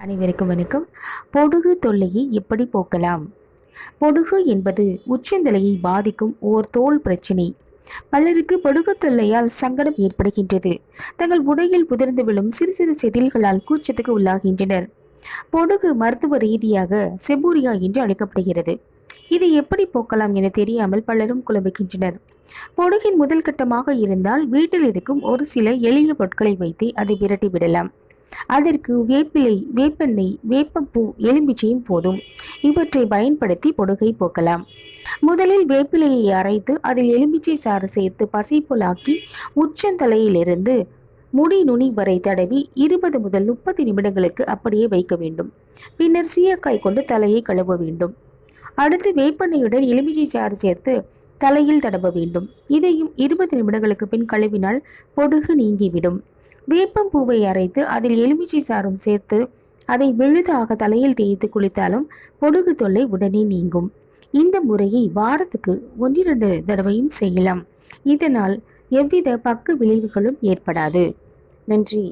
அனைவருக்கும் வணக்கம். பொடுகு தொல்லையை எப்படி போக்கலாம்? பொடுகு என்பது உச்சந்தலையை பாதிக்கும் ஓர் தோல் பிரச்சினை. பலருக்கு பொடுகு தொல்லையால் சங்கடம் ஏற்படுகின்றது. தங்கள் உடையில் புதிர்ந்து விழும் சிறு சிறு செதில்களால் கூச்சத்துக்கு உள்ளாகின்றனர். பொடுகு மருத்துவ ரீதியாக செபூரியா என்று அழைக்கப்படுகிறது. இதை எப்படி போக்கலாம் என தெரியாமல் பலரும் குழம்புகின்றனர் பொடுகின் முதல் கட்டமாக இருந்தால் வீட்டில் இருக்கும் ஒரு சில எளிய பொருட்களை வைத்து அதை விரட்டி விடலாம். அதற்கு வேப்பிலை வேப்பெண்ணெய் வேப்பப்பூ எலுமிச்சையும் போதும். இவற்றை பயன்படுத்தி பொடுகை போக்கலாம். முதலில் வேப்பிலையை அரைத்து அதில் எலுமிச்சை சாறு சேர்த்து பசைப்புலாக்கி உச்சந்தலையிலிருந்து முடி நுனி வரை தடவி இருபது முதல் முப்பது நிமிடங்களுக்கு அப்படியே வைக்க வேண்டும். பின்னர் சீயக்காய் கொண்டு தலையை கழுவ வேண்டும். அடுத்து வேப்பெண்ணெயுடன் எலுமிச்சை சாறு சேர்த்து தலையில் தடவ வேண்டும். இதையும் இருபது நிமிடங்களுக்கு பின் கழுவினால் பொடுகு நீங்கிவிடும். வேப்பம் பூவை அரைத்து அதில் எலுமிச்சை சாறும் சேர்த்து அதை விழுதாக தலையில் தேய்த்து குளித்தாலும் பொடுகு தொல்லை உடனே நீங்கும். இந்த முறையை வாரத்துக்கு ஒன்றிரண்டு தடவையும் செய்யலாம். இதனால் எவ்வித பக்க விளைவுகளும் ஏற்படாது. நன்றி.